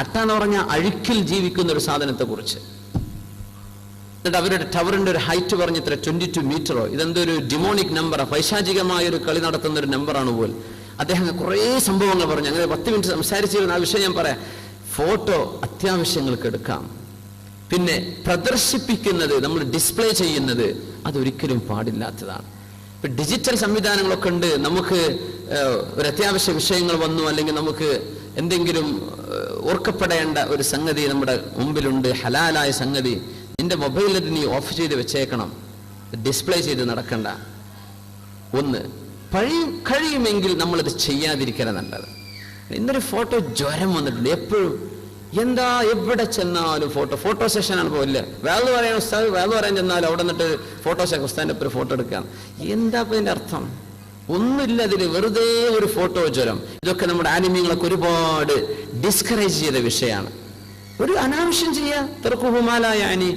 അട്ട എന്ന് പറഞ്ഞാൽ അഴുക്കിൽ ജീവിക്കുന്ന ഒരു സാധനത്തെ കുറിച്ച് എന്നിട്ട് അവരുടെ ടവറിന്റെ ഒരു ഹൈറ്റ് പറഞ്ഞ് ഇത്ര ട്വന്റി ടു മീറ്ററോ ഇതെന്തോ ഒരു ഡിമോണിക് നമ്പറാ പൈശാചികമായ ഒരു കളി നടത്തുന്ന ഒരു നമ്പറാണ് പോൽ. അദ്ദേഹം കുറേ സംഭവങ്ങൾ പറഞ്ഞു. അങ്ങനെ പത്ത് മിനിറ്റ് സംസാരിച്ചിരുന്ന ആ വിഷയം ഞാൻ പറയാം. ഫോട്ടോ അത്യാവശ്യങ്ങൾക്ക് എടുക്കാം. പിന്നെ പ്രദർശിപ്പിക്കുന്നത് നമ്മൾ ഡിസ്പ്ലേ ചെയ്യുന്നത് അതൊരിക്കലും പാടില്ലാത്തതാണ്. ഇപ്പൊ ഡിജിറ്റൽ സംവിധാനങ്ങളൊക്കെ ഉണ്ട്. നമുക്ക് ഒരു അത്യാവശ്യ വിഷയങ്ങൾ വന്നു അല്ലെങ്കിൽ നമുക്ക് എന്തെങ്കിലും ഓർക്കപ്പെടേണ്ട ഒരു സംഗതി നമ്മുടെ മുമ്പിലുണ്ട് ഹലാലായ സംഗതി. നിന്റെ മൊബൈലിൽ നീ ഓഫ് ചെയ്ത് വെച്ചേക്കണം. ഡിസ്പ്ലേ ചെയ്ത് നടക്കണ്ട. ഒന്ന് പഴയും കഴിയുമെങ്കിൽ നമ്മളത് ചെയ്യാതിരിക്കണം നല്ലത്. ഇന്നൊരു ഫോട്ടോ ജ്വരം വന്നിട്ടുണ്ട്. എപ്പോഴും എന്താ എവിടെ ചെന്നാലും ഫോട്ടോ ഫോട്ടോ സെഷനാണ് പോലെ വേറെ പറയാൻ ഉസ്താദ് വേറെ പറയാൻ ചെന്നാലും അവിടെ നിന്നിട്ട് ഫോട്ടോ സെഷൻ ഉസ്താദിന്റെ ഒരു ഫോട്ടോ എടുക്കാം. എന്താ ഇപ്പൊ ഇതിന്റെ അർത്ഥം? ഒന്നുമില്ല അതിൽ വെറുതെ ഒരു ഫോട്ടോ ജ്വരം. ഇതൊക്കെ നമ്മുടെ ആനിമ്യങ്ങളൊക്കെ ഒരുപാട് ഡിസ്കറേജ് ചെയ്ത വിഷയമാണ്. ഒരു അനാവശ്യം ചെയ്യുക തെറുക്കുഹുമാലായ അനി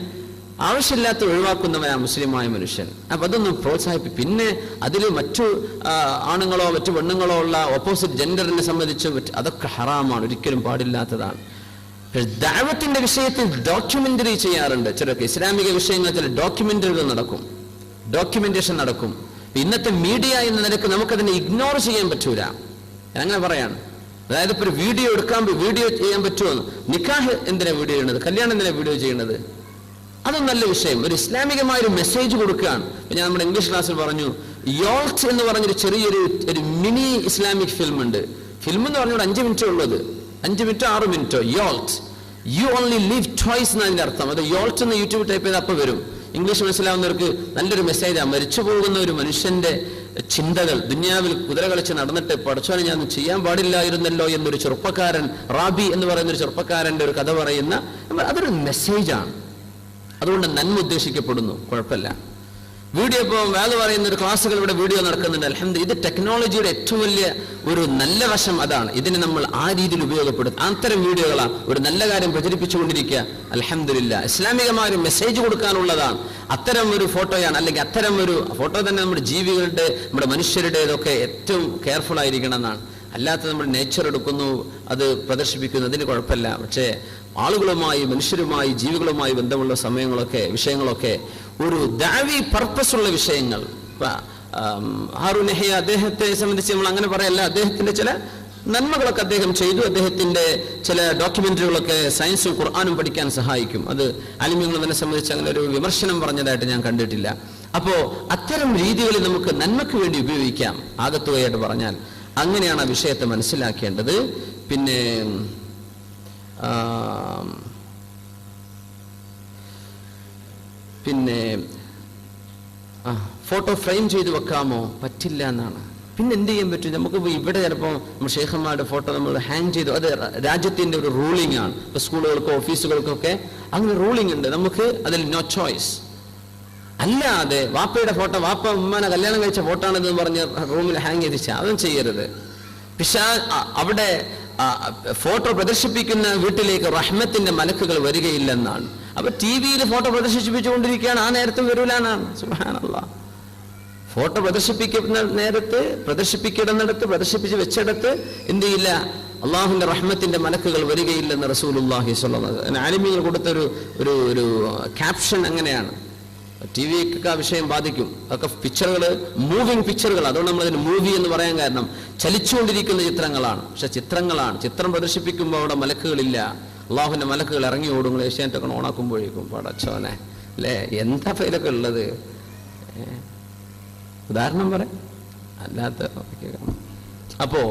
ആവശ്യമില്ലാത്ത ഒഴിവാക്കുന്നവനാ മുസ്ലിമായ മനുഷ്യൻ. അപ്പൊ അതൊന്നും പ്രോത്സാഹിപ്പി പിന്നെ അതിൽ മറ്റു ആണുങ്ങളോ മറ്റു പെണ്ണുങ്ങളോ ഉള്ള ഓപ്പോസിറ്റ് ജെൻഡറിനെ സംബന്ധിച്ച് അതൊക്കെ ഹറാമാണ് ഒരിക്കലും പാടില്ലാത്തതാണ്. ദാവത്തിന്റെ വിഷയത്തിൽ ഡോക്യുമെന്ററി ചെയ്യാറുണ്ട്. ചിലർക്ക് ഇസ്ലാമിക വിഷയങ്ങളിൽ ചില ഡോക്യുമെന്ററികൾ നടക്കും. ഡോക്യുമെന്റേഷൻ നടക്കും. ഇന്നത്തെ മീഡിയ എന്ന നിലയ്ക്ക് നമുക്കതിനെ ഇഗ്നോർ ചെയ്യാൻ പറ്റൂല. അങ്ങനെ പറയാണ്. അതായത് ഇപ്പൊ ഒരു വീഡിയോ എടുക്കാൻ വീഡിയോ ചെയ്യാൻ പറ്റുമോ നിക്കാഹ് എന്തിനാ വീഡിയോ ചെയ്യണത് കല്യാണം എന്തിനാ വീഡിയോ ചെയ്യണത് അതും നല്ല വിഷയം. ഒരു ഇസ്ലാമികമായ ഒരു മെസ്സേജ് കൊടുക്കുകയാണ് ഞാൻ നമ്മുടെ ഇംഗ്ലീഷ് ക്ലാസ്സിൽ പറഞ്ഞു യോൾസ് എന്ന് പറഞ്ഞൊരു ചെറിയൊരു ഒരു മിനി ഇസ്ലാമിക് ഫിലിം ഉണ്ട്. ഫിലിം എന്ന് പറഞ്ഞാൽ അഞ്ച് മിനിറ്റേ ഉള്ളത് അഞ്ച് മിനിറ്റോ ആറ് മിനിറ്റോ യോൾസ് യു ഓൺലി ലിവ് ചോയ്സ് എന്ന് അതിന്റെ അർത്ഥം. അത് യോൾസ് എന്ന് യൂട്യൂബ് ടൈപ്പ് ചെയ്ത് അപ്പൊ വരും. ഇംഗ്ലീഷ് മനസ്സിലാവുന്നവർക്ക് നല്ലൊരു മെസ്സേജാണ് മരിച്ചു പോകുന്ന ഒരു മനുഷ്യന്റെ ചിന്തകൾ ദുനിയാവിൽ കുതിര കളിച്ച് നടന്നിട്ട് പഠിച്ചോനെ ഞാൻ ചെയ്യാൻ പാടില്ലായിരുന്നല്ലോ എന്നൊരു ചെറുപ്പക്കാരൻ റാബി എന്ന് പറയുന്ന ഒരു ചെറുപ്പക്കാരന്റെ ഒരു കഥ പറയുന്ന അതൊരു മെസ്സേജാണ് അതുകൊണ്ട് നന്മ ഉദ്ദേശിക്കപ്പെടുന്നു. കുഴപ്പമില്ല. വീഡിയോ ഇപ്പോൾ വേദ പറയുന്ന ഒരു ക്ലാസ്സുകൾ ഇവിടെ വീഡിയോ നടക്കുന്നുണ്ട്. അലഹമ്മദ് ഇത് ടെക്നോളജിയുടെ ഏറ്റവും വലിയ ഒരു നല്ല വശം അതാണ്. ഇതിനെ നമ്മൾ ആ രീതിയിൽ ഉപയോഗപ്പെടുത്തും. അത്തരം വീഡിയോകളാണ് ഒരു നല്ല കാര്യം പ്രചരിപ്പിച്ചുകൊണ്ടിരിക്കുക. അലഹമില്ല ഇസ്ലാമികമായ ഒരു മെസ്സേജ് കൊടുക്കാനുള്ളതാണ്. അത്തരം ഒരു ഫോട്ടോയാണ് അല്ലെങ്കിൽ അത്തരം ഒരു ഫോട്ടോ തന്നെ നമ്മുടെ ജീവികളുടെ നമ്മുടെ മനുഷ്യരുടേതൊക്കെ ഏറ്റവും കെയർഫുൾ ആയിരിക്കണം എന്നാണ്. അല്ലാത്ത നമ്മൾ നേച്ചർ എടുക്കുന്നു അത് പ്രദർശിപ്പിക്കുന്നു അതിന് കുഴപ്പമില്ല. പക്ഷേ ആളുകളുമായി മനുഷ്യരുമായി ജീവികളുമായി ബന്ധമുള്ള സമയങ്ങളൊക്കെ വിഷയങ്ങളൊക്കെ ഒരു ദാവി പർപ്പസ് ഉള്ള വിഷയങ്ങൾ ഹാറൂൻ നെഹ്യ അദ്ദേഹത്തെ സംബന്ധിച്ച് നമ്മൾ അങ്ങനെ പറയല്ല. അദ്ദേഹത്തിന്റെ ചില നന്മകളൊക്കെ അദ്ദേഹം ചെയ്തു. അദ്ദേഹത്തിന്റെ ചില ഡോക്യുമെന്ററികളൊക്കെ സയൻസും ഖുർആാനും പഠിക്കാൻ സഹായിക്കും. അത് അലിമ്യങ്ങൾ തന്നെ സംബന്ധിച്ച് അങ്ങനെ ഒരു വിമർശനം പറഞ്ഞതായിട്ട് ഞാൻ കണ്ടിട്ടില്ല. അപ്പോ അത്തരം രീതികളിൽ നമുക്ക് നന്മയ്ക്ക് വേണ്ടി ഉപയോഗിക്കാം. ആകത്തുകയായിട്ട് പറഞ്ഞാൽ അങ്ങനെയാണ് ആ വിഷയത്തെ മനസ്സിലാക്കേണ്ടത്. പിന്നെ ആം, പിന്നെ ഫോട്ടോ ഫ്രെയിം ചെയ്ത് വെക്കാമോ? പറ്റില്ല എന്നാണ്. പിന്നെ എന്ത് ചെയ്യാൻ പറ്റും? നമുക്ക് ഇവിടെ ചിലപ്പോൾ നമ്മൾ ഷേഖന്മാരുടെ ഫോട്ടോ നമ്മൾ ഹാങ് ചെയ്തു. അത് രാജ്യത്തിന്റെ ഒരു റൂളിംഗ് ആണ്. ഇപ്പൊ സ്കൂളുകൾക്കോ ഓഫീസുകൾക്കൊക്കെ അങ്ങനെ റൂളിംഗ് ഉണ്ട്. നമുക്ക് അതിൽ നോ ചോയ്സ് അല്ലാതെ വാപ്പയുടെ ഫോട്ടോ വാപ്പ ഉമ്മാനെ കല്യാണം കഴിച്ച ഫോട്ടോ ആണെന്ന് പറഞ്ഞ് റൂമിൽ ഹാങ് ചെയ്ത് അതും ചെയ്യരുത്. പിശാ അവിടെ ഫോട്ടോ പ്രദർശിപ്പിക്കുന്ന വീട്ടിലേക്ക് റഹ്മത്തിന്റെ മലക്കുകൾ വരികയില്ലെന്നാണ്. അപ്പൊ ടി വിയിൽ ഫോട്ടോ പ്രദർശിപ്പിച്ചുകൊണ്ടിരിക്കുകയാണ്. ആ നേരത്തും വരൂലാനാണ് സുഹാനല്ല ഫോട്ടോ പ്രദർശിപ്പിക്കുന്ന നേരത്ത് പ്രദർശിപ്പിക്കിടന്നിടത്ത് പ്രദർശിപ്പിച്ച് വെച്ചിടത്ത് എന്ത് ചെയ്യില്ല അള്ളാഹുവിന്റെ റഹ്മത്തിന്റെ മലക്കുകൾ വരികയില്ലെന്ന് റസൂലുല്ലാഹി സ്വല്ലം ആലിമീങ്ങൾ കൊടുത്തൊരു ഒരു ഒരു ക്യാപ്ഷൻ അങ്ങനെയാണ്. ടി വിക്ക് ആ വിഷയം ബാധിക്കും. അതൊക്കെ പിക്ചറുകൾ മൂവിങ് പിക്ചറുകൾ അതുകൊണ്ട് നമ്മൾ അതിന് മൂവി എന്ന് പറയാൻ കാരണം ചലിച്ചുകൊണ്ടിരിക്കുന്ന ചിത്രങ്ങളാണ്. പക്ഷെ ചിത്രങ്ങളാണ്. ചിത്രം പ്രദർശിപ്പിക്കുമ്പോൾ അവിടെ മലക്കുകളില്ല. അള്ളാഹുവിന്റെ മലക്കുകൾ ഇറങ്ങി ഓടുങ്ങൾ ഏഷ്യാനെറ്റൊക്കെ ഓണാക്കുമ്പോഴേക്കും പടച്ചോനെ അല്ലേ എന്താ ഫൈലൊക്കെ ഉള്ളത്? ഉദാഹരണം പറ. അല്ലാത്ത അപ്പോ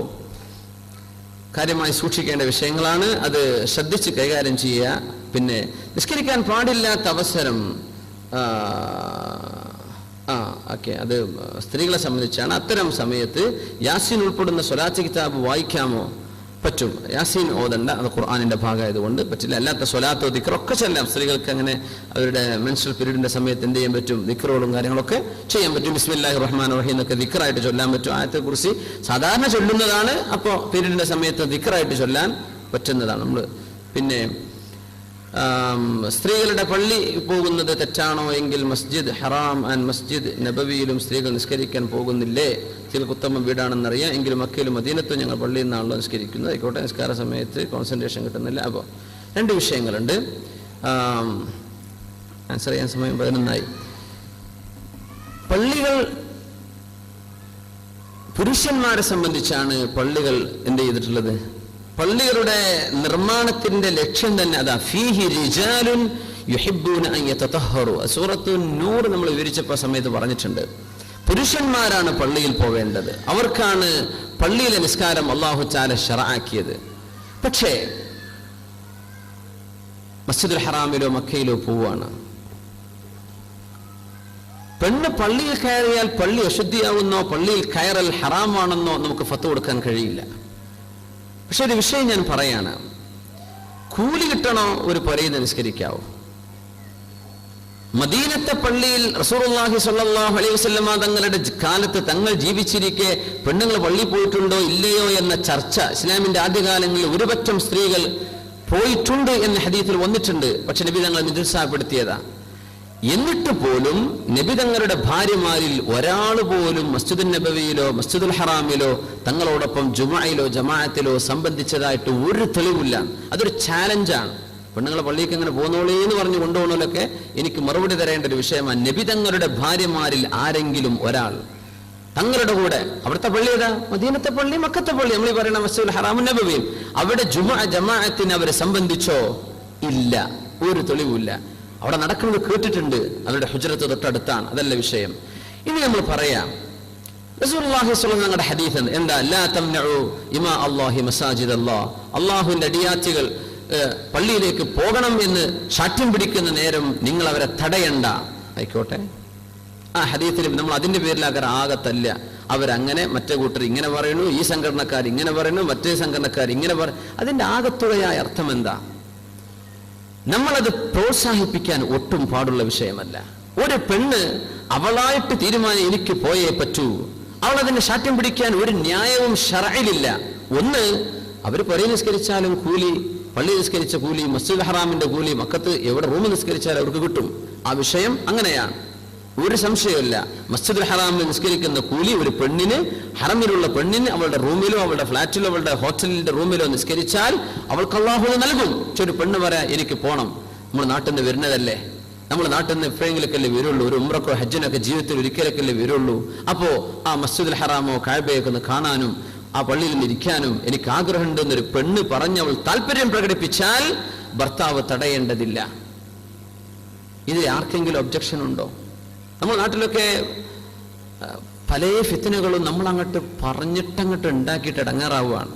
കാര്യമായി സൂക്ഷിക്കേണ്ട വിഷയങ്ങളാണ്. അത് ശ്രദ്ധിച്ച് കൈകാര്യം ചെയ്യുക. പിന്നെ നിസ്കരിക്കാൻ പാടില്ലാത്ത അവസരം ആ ഓക്കെ അത് സ്ത്രീകളെ സംബന്ധിച്ചാണ്. അത്തരം സമയത്ത് യാസിൻ ഉൾപ്പെടുന്ന സ്വരാജ് കിതാബ് വായിക്കാമോ? പറ്റും. യാസീൻ ഓതണ്ട. അത് ഖുർആാനിന്റെ ഭാഗമായതുകൊണ്ട് പറ്റില്ല. അല്ലാത്ത സ്വലാത്തോ ദിക്റൊക്കെ ചെല്ലാം സ്ത്രീകൾക്ക് അങ്ങനെ അവരുടെ മെൻസ്ട്രൽ പീരീഡിന്റെ സമയത്ത് എന്ത് ചെയ്യാൻ പറ്റും? ദിക്റുകളും കാര്യങ്ങളൊക്കെ ചെയ്യാൻ പറ്റും. ബിസ്മില്ലാഹി റഹ്മാൻ റഹീം എന്നൊക്കെ ദിക്റായിട്ട് ചൊല്ലാൻ പറ്റും. ആയത്തെ കുറിച്ച് സാധാരണ ചൊല്ലുന്നതാണ്. അപ്പോൾ പീരീഡിന്റെ സമയത്ത് ദിക്റായിട്ട് ചൊല്ലാൻ പറ്റുന്നതാണ്. നമ്മൾ പിന്നെ സ്ത്രീകളുടെ പള്ളി പോകുന്നത് തെറ്റാണോ എങ്കിൽ മസ്ജിദ് ഹറാം ആൻഡ് മസ്ജിദ് നബവിയിലും സ്ത്രീകൾ നിസ്കരിക്കാൻ പോകുന്നില്ലേ? സ്ത്രീകൾക്ക് ഉത്തമ വീടാണെന്നറിയാം. എങ്കിലും മക്കയിലും മദീനത്തും ഞങ്ങൾ പള്ളിയിൽ നിന്നാണല്ലോ നിസ്കരിക്കുന്നത്. ആയിക്കോട്ടെ നിസ്കാര സമയത്ത് കോൺസെൻട്രേഷൻ കിട്ടുന്നില്ല. അപ്പോൾ രണ്ട് വിഷയങ്ങളുണ്ട്. ആൻസർ ചെയ്യാൻ സമയം പതിനൊന്നായി. പള്ളികൾ പുരുഷന്മാരെ സംബന്ധിച്ചാണ് പള്ളികൾ എന്ത് ചെയ്തിട്ടുള്ളത്? പള്ളികളുടെ നിർമ്മാണത്തിന്റെ ലക്ഷ്യം തന്നെ അതാ ഫീഹി റിജാലുൻ സൂറത്തു നൂറ് നമ്മൾ വിവരിച്ചപ്പോൾ സമയത്ത് പറഞ്ഞിട്ടുണ്ട്. പുരുഷന്മാരാണ് പള്ളിയിൽ പോവേണ്ടത്. അവർക്കാണ് പള്ളിയിലെ നിസ്കാരം അള്ളാഹു ചാല ഷറാക്കിയത് പക്ഷേ മസ്ജിദുൽ ഹറാമിലോ മക്കയിലോ പോവാണ് പെണ്ണ് പള്ളിയിൽ കയറിയാൽ പള്ളി അശുദ്ധിയാവുന്നോ പള്ളിയിൽ കയറൽ ഹറാമാണെന്നോ നമുക്ക് ഫത്ത് കൊടുക്കാൻ കഴിയില്ല. പക്ഷെ ഒരു വിഷയം ഞാൻ പറയാണ്. കൂലി കിട്ടണോ ഒരു പുരയിൽ നിസ്കരിക്കാവോ. മദീനത്തെ പള്ളിയിൽ റസൂർഹി സ്വല്ലല്ലാഹു അലൈഹി വസ്ലമ തങ്ങളുടെ കാലത്ത് തങ്ങൾ ജീവിച്ചിരിക്കെ പെണ്ണുങ്ങൾ പള്ളി പോയിട്ടുണ്ടോ ഇല്ലയോ എന്ന ചർച്ച ഇസ്ലാമിന്റെ ആദ്യകാലങ്ങളിൽ ഒരുപറ്റം സ്ത്രീകൾ പോയിട്ടുണ്ട് എന്ന ഹദീത്തിൽ വന്നിട്ടുണ്ട്. പക്ഷെ നബി തങ്ങൾ നിരുത്സാഹപ്പെടുത്തിയതാ. എന്നിട്ട് പോലും നബി തങ്ങളുടെ ഭാര്യമാരിൽ ഒരാൾ പോലും മസ്ജിദുൽ നബവിയിലോ മസ്ജിദുൽ ഹറാമിലോ തങ്ങളോടൊപ്പം ജുമായിലോ ജമാഅത്തിലോ സംബന്ധിച്ചതായിട്ട് ഒരു തെളിവില്ല. അതൊരു ചാലഞ്ചാണ് പെണ്ണുങ്ങളെ പള്ളിക്ക് ഇങ്ങനെ പോകുന്നോളേ എന്ന് പറഞ്ഞു കൊണ്ടുപോകണമല്ലൊക്കെ എനിക്ക് മറുപടി തരേണ്ട ഒരു വിഷയമാണ് നബി തങ്ങളുടെ ഭാര്യമാരിൽ ആരെങ്കിലും ഒരാൾ. തങ്ങളുടെ കൂടെ അവിടുത്തെ പള്ളി ഏതാ? മദീനത്തെ പള്ളി മക്കത്തെ പള്ളി. നമ്മൾ പറയുന്ന മസ്ജിദുൽ ഹറാമുൻ നബവിയും. അവിടെ ജുമാ ജമാഅത്തിന് അവരെ സംബന്ധിച്ചോ? ഇല്ല. ഒരു തെളിവില്ല അവിടെ നടക്കുന്നത് കേട്ടിട്ടുണ്ട്. അവരുടെ ഹുജറത്ത് തൊട്ടടുത്താണ്. അതല്ല വിഷയം. ഇനി നമ്മൾ പറയാം. എന്താ? ഇമാ അല്ലാഹി അള്ളാഹുവിന്റെ പള്ളിയിലേക്ക് പോകണം എന്ന് ശാഠ്യം പിടിക്കുന്ന നേരം നിങ്ങൾ അവരെ തടയണ്ട. ആയിക്കോട്ടെ. ആ ഹദീത്തിൽ നമ്മൾ അതിന്റെ പേരിൽ അവർ ആകത്തല്ല. അവരങ്ങനെ മറ്റേ കൂട്ടർ ഇങ്ങനെ പറയുന്നു ഈ സംഘടനക്കാർ ഇങ്ങനെ പറയുന്നു മറ്റേ സംഘടനക്കാർ ഇങ്ങനെ പറ അതിന്റെ ആകത്തുകയായ അർത്ഥം എന്താ? നമ്മളത് പ്രോത്സാഹിപ്പിക്കാൻ ഒട്ടും പാടുള്ള വിഷയമല്ല. ഒരു പെണ്ണ് അവളായിട്ട് തീരുമാനം എനിക്ക് പോയേ പറ്റൂ. അവൾ അതിനെ ശാഠ്യം പിടിക്കാൻ ഒരു ന്യായവും ഷറയിലില്ല ഒന്ന് അവർ പുറയെ നിസ്കരിച്ചാലും കൂലി പള്ളി നിസ്കരിച്ച കൂലി മസ്ജിദ് ഹറാമിന്റെ കൂലി മക്കത്ത് എവിടെ റൂം നിസ്കരിച്ചാലും അവർക്ക് കിട്ടും. ആ വിഷയം അങ്ങനെയാണ്. ഒരു സംശയമില്ല മസ്ജിദുൽ ഹറാമിൽ നിസ്കരിക്കുന്ന കൂലി ഒരു പെണ്ണിന് ഹറമിലുള്ള പെണ്ണിന് അവളുടെ റൂമിലോ അവളുടെ ഫ്ലാറ്റിലോ അവളുടെ ഹോട്ടലിന്റെ റൂമിലോ നിസ്കരിച്ചാൽ അവൾക്ക് അള്ളാഹു നൽകും. ഒരു പെണ്ണ് പറയാ എനിക്ക് പോണം. നമ്മൾ നാട്ടിൽ നിന്ന് വരുന്നതല്ലേ? നമ്മൾ നാട്ടിൽ നിന്ന് എപ്പോഴെങ്കിലൊക്കെ അല്ലേ വരുള്ളൂ? ഒരു ഉമ്രക്കോ ഹജ്ജിനൊക്കെ ജീവിതത്തിൽ ഒരിക്കലൊക്കെ അല്ലേ വരുള്ളൂ? അപ്പോ ആ മസ്ജിദുൽ ഹറാമോ കാഴ്ബയൊക്കെ ഒന്ന് കാണാനും ആ പള്ളിയിൽ നിന്ന് ഇരിക്കാനും എനിക്ക് ആഗ്രഹമുണ്ട് എന്നൊരു പെണ്ണ് പറഞ്ഞ് അവൾ താല്പര്യം പ്രകടിപ്പിച്ചാൽ ഭർത്താവ് തടയേണ്ടതില്ല. ഇതിൽ ആർക്കെങ്കിലും ഒബ്ജക്ഷൻ ഉണ്ടോ? നമ്മുടെ നാട്ടിലൊക്കെ പല ഫിത്തനുകളും നമ്മൾ അങ്ങോട്ട് പറഞ്ഞിട്ടങ്ങോട്ട് ഉണ്ടാക്കിയിട്ട് ഇടങ്ങാറാവുകയാണ്.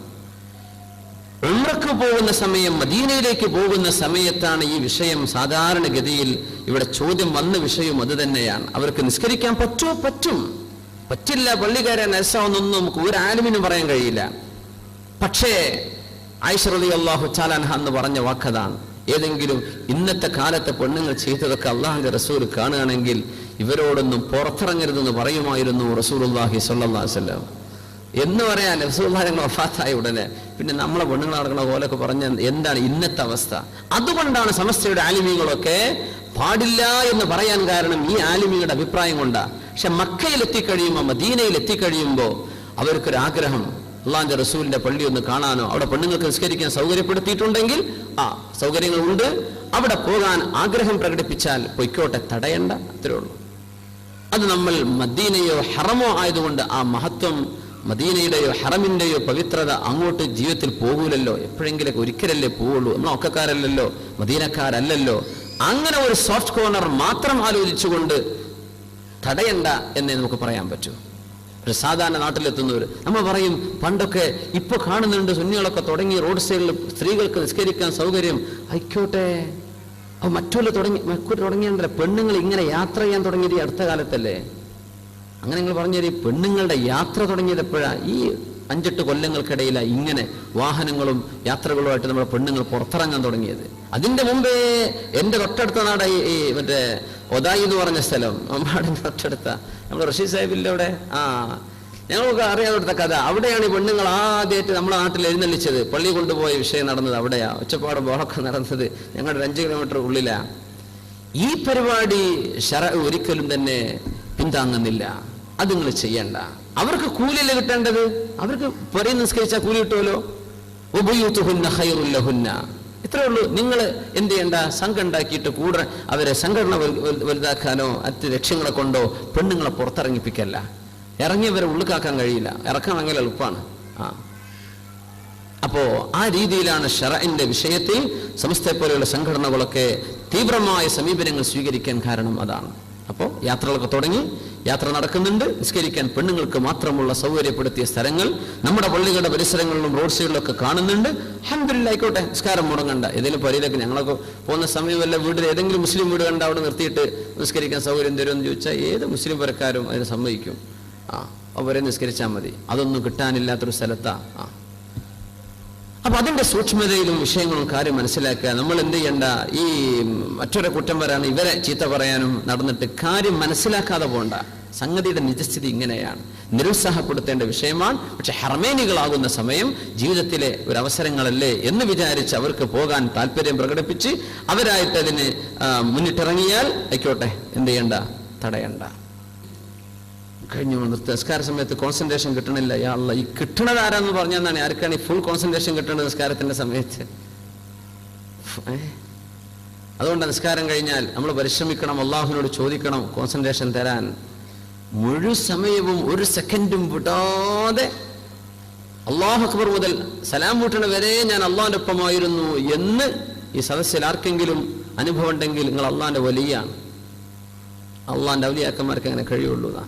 ഉമ്രക്ക് പോകുന്ന സമയം മദീനയിലേക്ക് പോകുന്ന സമയത്താണ് ഈ വിഷയം സാധാരണഗതിയിൽ ഇവിടെ ചോദ്യം വന്ന വിഷയം അത് തന്നെയാണ്. അവർക്ക് നിസ്കരിക്കാൻ പറ്റോ? പറ്റും. പറ്റില്ല പള്ളിക്കാരൻ നരസാവുന്നൊന്നും നമുക്ക് ഒരു ആലുമിനും പറയാൻ കഴിയില്ല. പക്ഷേ ഐശ്വറലി അള്ളാഹു ചാലാൻഹ എന്ന് പറഞ്ഞ വാക്കതാണ്. ഏതെങ്കിലും ഇന്നത്തെ കാലത്തെ പെണ്ണുങ്ങൾ ചെയ്തതൊക്കെ അള്ളാഹിന്റെ റസൂൽ കാണുകയാണെങ്കിൽ ഇവരോടൊന്നും പുറത്തിറങ്ങരുതെന്ന് പറയുമായിരുന്നു അലൈഹി വസല്ലം. എന്ന് പറയാൻ റസൂലുള്ളാഹിങ്ങൾ വഫാത്തായ ഉടനെ. പിന്നെ നമ്മളെ പെണ്ണുങ്ങൾ നടക്കുന്ന പോലൊക്കെ പറഞ്ഞ എന്താണ് ഇന്നത്തെ അവസ്ഥ? അതുകൊണ്ടാണ് സമസ്തയുടെ ആലിമീങ്ങളൊക്കെ പാടില്ല എന്ന് പറയാൻ കാരണം ഈ ആലിമിയുടെ അഭിപ്രായം കൊണ്ടാ. പക്ഷെ മക്കയിൽ എത്തിക്കഴിയുമ്പോൾ മദീനയിൽ എത്തിക്കഴിയുമ്പോൾ അവർക്കൊരു ആഗ്രഹം. അള്ളാന്റെ റസൂലിന്റെ പള്ളി ഒന്ന് കാണാനോ അവിടെ പെണ്ണുങ്ങൾക്ക് നിസ്കരിക്കാൻ സൗകര്യപ്പെടുത്തിയിട്ടുണ്ടെങ്കിൽ ആ സൗകര്യങ്ങളുണ്ട്. അവിടെ പോകാൻ ആഗ്രഹം പ്രകടിപ്പിച്ചാൽ പൊയ്ക്കോട്ടെ തടയണ്ട അത്രേ ഉള്ളൂ. അത് നമ്മൾ മദീനയോ ഹറമോ ആയതുകൊണ്ട് ആ മഹത്വം മദീനയുടെയോ ഹറമിന്റെയോ പവിത്രത അങ്ങോട്ട് ജീവിതത്തിൽ പോകൂലല്ലോ. എപ്പോഴെങ്കിലും ഒരിക്കലല്ലേ പോവുള്ളൂ. നമ്മൾ ഒക്കക്കാരല്ലല്ലോ മദീനക്കാരല്ലല്ലോ. അങ്ങനെ ഒരു സോഫ്റ്റ് കോർണർ മാത്രം ആലോചിച്ചുകൊണ്ട് തടയണ്ട എന്നേ നമുക്ക് പറയാൻ പറ്റൂ. ഒരു സാധാരണ നാട്ടിലെത്തുന്നവർ നമ്മൾ പറയും പണ്ടൊക്കെ ഇപ്പൊ കാണുന്നുണ്ട് സുന്നികളൊക്കെ തുടങ്ങി റോഡ് സൈഡിൽ സ്ത്രീകൾക്ക് നിസ്കരിക്കാൻ സൗകര്യം. ആയിക്കോട്ടെ. അപ്പൊ മറ്റുള്ള തുടങ്ങി മറ്റൊരു തുടങ്ങിയതല്ല. പെണ്ണുങ്ങൾ ഇങ്ങനെ യാത്ര ചെയ്യാൻ തുടങ്ങിയത് ഈ അടുത്ത കാലത്തല്ലേ? അങ്ങനെ നിങ്ങൾ പറഞ്ഞൊരു പെണ്ണുങ്ങളുടെ യാത്ര തുടങ്ങിയത് എപ്പോഴാ? ഈ അഞ്ചെട്ട് കൊല്ലങ്ങൾക്കിടയിലാണ് ഇങ്ങനെ വാഹനങ്ങളും യാത്രകളുമായിട്ട് നമ്മുടെ പെണ്ണുങ്ങൾ പുറത്തിറങ്ങാൻ തുടങ്ങിയത്. അതിന്റെ മുമ്പേ എന്റെ തൊട്ടടുത്ത നാട് ഈ മറ്റേ ഒതായി എന്ന് പറഞ്ഞ സ്ഥലം. അമ്മാടിന്റെ തൊട്ടടുത്ത. നമ്മുടെ റഷീദ് സാഹിബിന്റെ അവിടെ? ആ. ഞങ്ങൾക്ക് അറിയാം അവിടുത്തെ കഥ. അവിടെയാണ് ഈ പെണ്ണുങ്ങൾ ആദ്യമായിട്ട് നമ്മുടെ നാട്ടിൽ എഴുന്നള്ളിച്ചത്. പള്ളി കൊണ്ടുപോയ വിഷയം നടന്നത് അവിടെയാ. ഒച്ചപ്പാട് ബോളൊക്കെ നടന്നത് ഞങ്ങളുടെ അഞ്ച് കിലോമീറ്റർ ഉള്ളിലാ. ഈ പരിപാടി ഷറ ഒരിക്കലും തന്നെ പിന്താങ്ങുന്നില്ല. അത് നിങ്ങൾ ചെയ്യണ്ട. അവർക്ക് കൂലിയല്ല കിട്ടേണ്ടത്? അവർക്ക് പുറ നിസ്കരിച്ചാൽ കൂലി കിട്ടുമല്ലോ? ഉപയൂത്തുഹുന്ന ഇത്രേ ഉള്ളൂ. നിങ്ങൾ എന്ത് ചെയ്യണ്ട? സംഘം ഉണ്ടാക്കിയിട്ട് കൂടെ അവരെ സംഘടന വലുതാക്കാനോ മറ്റ് ലക്ഷ്യങ്ങളെ കൊണ്ടോ പെണ്ണുങ്ങളെ പുറത്തിറങ്ങിപ്പിക്കല്ല. ഇറങ്ങിയവരെ ഉള്ളുക്കാക്കാൻ കഴിയില്ല. ഇറക്കണമെങ്കിൽ എളുപ്പമാണ് ആ. അപ്പോൾ ആ രീതിയിലാണ് ഷറഇന്റെ വിഷയത്തിൽ സമസ്തയെ പോലെയുള്ള സംഘടനകളൊക്കെ തീവ്രമായ സമീപനങ്ങൾ സ്വീകരിക്കാൻ കാരണം അതാണ്. അപ്പോൾ യാത്രകളൊക്കെ തുടങ്ങി. യാത്ര നടക്കുന്നുണ്ട്. നിസ്കരിക്കാൻ പെണ്ണുങ്ങൾക്ക് മാത്രമുള്ള സൗകര്യപ്പെടുത്തിയ സ്ഥലങ്ങൾ നമ്മുടെ പള്ളികളുടെ പരിസരങ്ങളിലും റോഡ് സൈഡിലൊക്കെ കാണുന്നുണ്ട്. അഹമ്മദില്ല ആയിക്കോട്ടെ നിസ്കാരം മുടങ്ങണ്ട. ഏതെങ്കിലും പള്ളിയിലൊക്കെ ഞങ്ങളൊക്കെ പോകുന്ന സമയം വല്ല വീട്ടിൽ ഏതെങ്കിലും മുസ്ലിം വീട് കണ്ട അവിടെ നിർത്തിയിട്ട് നിസ്കരിക്കാൻ സൗകര്യം തരുമെന്ന് ചോദിച്ചാൽ ഏത് മുസ്ലിം പരക്കാരും അതിന് സമ്മതിക്കും. ആ അവരെ നിസ്കരിച്ചാൽ മതി. അതൊന്നും കിട്ടാനില്ലാത്തൊരു സ്ഥലത്താ. ആ. അപ്പൊ അതിന്റെ സൂക്ഷ്മതയിലും വിഷയങ്ങളും കാര്യം മനസ്സിലാക്കുക. നമ്മൾ എന്ത് ചെയ്യണ്ട? ഈ മറ്റൊരു കുറ്റം വരാണ് ഇവരെ ചീത്ത പറയാനും നടന്നിട്ട് കാര്യം മനസ്സിലാക്കാതെ പോണ്ട. സംഗതിയുടെ നിജസ്ഥിതി ഇങ്ങനെയാണ്. നിരുത്സാഹപ്പെടുത്തേണ്ട വിഷയമാണ്. പക്ഷെ ഹർമേനികളാകുന്ന സമയം ജീവിതത്തിലെ ഒരു അവസരങ്ങളല്ലേ എന്ന് വിചാരിച്ച് അവർക്ക് പോകാൻ താല്പര്യം പ്രകടിപ്പിച്ച് അവരായിട്ട് അതിന് മുന്നിട്ടിറങ്ങിയാൽ ആയിക്കോട്ടെ എന്ത് ചെയ്യണ്ട? തടയണ്ട. കഴിഞ്ഞു നിസ്കാര സമയത്ത് കോൺസെൻട്രേഷൻ കിട്ടണില്ല. അയാളുള്ള ഈ കിട്ടണത് ആരാന്ന് പറഞ്ഞാൽ ആർക്കാണ് ഈ ഫുൾ കോൺസെൻട്രേഷൻ കിട്ടേണ്ടത് നിസ്കാരത്തിന്റെ സമയത്ത്? അതുകൊണ്ട് നിസ്കാരം കഴിഞ്ഞാൽ നമ്മൾ പരിശ്രമിക്കണം അള്ളാഹുവിനോട് ചോദിക്കണം കോൺസെൻട്രേഷൻ തരാൻ. മുഴു സമയവും ഒരു സെക്കൻഡും വിടാതെ അള്ളാഹു അക്ബർ മുതൽ സലാം വീട്ടണ വരെ ഞാൻ അള്ളാഹിന്റെ ഒപ്പമായിരുന്നു എന്ന് ഈ സദസ്സിൽ ആർക്കെങ്കിലും അനുഭവം ഉണ്ടെങ്കിൽ നിങ്ങൾ അള്ളാഹിന്റെ വലിയാണ്. അള്ളാഹിന്റെ ഔലിയാക്കന്മാർക്ക് അങ്ങനെ കഴിയുള്ളൂ എന്നാ.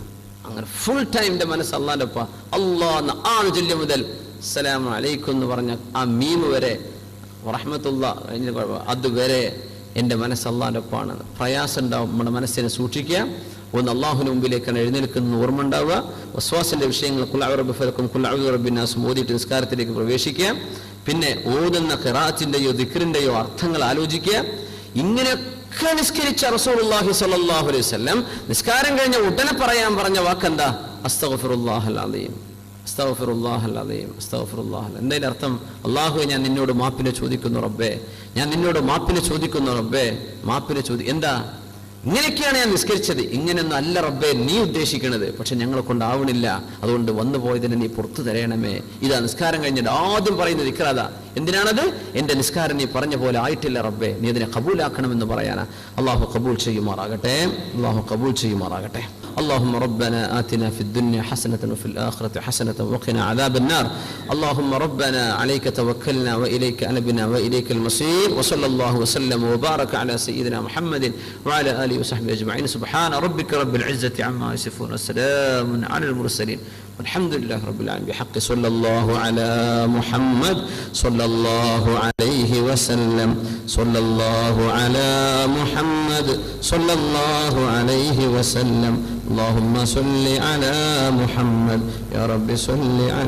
അങ്ങനെ ഫുൾ ടൈം എന്റെ മനസ്സ് അള്ളാന്റെ അള്ളാന്ന് ആണ് ചൊല്ലി മുതൽ സലാം അലൈക്കും എന്ന് പറഞ്ഞ ആ മീമ് വരെ റഹ്മത്തുള്ള അതുവരെ എന്റെ മനസ്സ് അള്ളാന്റെ ഒപ്പാണ് പ്രയാസം ഉണ്ടാവും. നമ്മുടെ മനസ്സിനെ സൂക്ഷിക്കുക. ഒന്ന് അള്ളാഹുവിന് മുമ്പിലേക്കാണ് എഴുന്നേൽക്കുന്ന ഓർമ്മ ഉണ്ടാവുക. വസ്വാസിന്റെ വിഷയങ്ങൾ കുല്ലാറബ് ഫലക്കും കുല്ലാബി റബ്ബിനാസും ഓതിയിട്ട് നിസ്കാരത്തിലേക്ക് പ്രവേശിക്കുക. പിന്നെ ഓതുന്ന ഖിറാത്തിന്റെയോ ദിക്റിന്റെയോ അർത്ഥങ്ങൾ ആലോചിക്കുക. ഇങ്ങനെയൊക്കെ നിസ്കരിച്ച റസൂലുള്ളാഹി സാഹു അലൈഹി വസല്ലം. നിസ്കാരം കഴിഞ്ഞ ഉടനെ പറയാൻ പറഞ്ഞ വാക്കെന്താ? അസ്തഗ്ഫിറുല്ലാഹൽ അലീം അസ്തഗ്ഫിറുല്ലാഹൽ എന്തായാലും അർത്ഥം? അള്ളാഹു ഞാൻ നിന്നോട് മാപ്പിനെ ചോദിക്കുന്നു റബ്ബേ. ഞാൻ നിന്നോട് മാപ്പിനെ ചോദിക്കുന്നു റബ്ബേ. മാപ്പിനെ ചോദി എന്താ? ഇങ്ങനെയൊക്കെയാണ് ഞാൻ നിസ്കരിച്ചത്. ഇങ്ങനെയൊന്നും അല്ല റബ്ബെ നീ ഉദ്ദേശിക്കണത്. പക്ഷെ ഞങ്ങളെ കൊണ്ടാവണില്ല. അതുകൊണ്ട് വന്നു പോയതിനെ നീ പുറത്തു തരയണമേ. ഇതാ നിസ്കാരം കഴിഞ്ഞിട്ട് ആദ്യം പറയുന്നത് ഇക്രാത എന്തിനാണത്? എന്റെ നിസ്കാരം നീ പറഞ്ഞ പോലെ ആയിട്ടില്ല റബ്ബെ. നീ അതിനെ കബൂലാക്കണമെന്ന് പറയാനാ. അള്ളാഹു കബൂൽ ചെയ്യുമാറാകട്ടെ. അള്ളാഹു കബൂൽ ചെയ്യുമാറാകട്ടെ. اللهم ربنا آتنا في الدنيا حسنة وفي الآخرة حسنة وقنا عذاب النار. اللهم ربنا عليك توكلنا وإليك أنبنا وإليك المصير. وصلى الله وسلم وبارك على سيدنا محمد وعلى آله وصحبه أجمعين. سبحان ربك رب العزة عما يصفون. وسلام على المرسلين. والحمد لله رب العالمين. بحق صلى الله على محمد صلى الله عليه وسلم. صلى الله على محمد صلى الله عليه وسلم. اللهم صل على محمد. يا رب صل على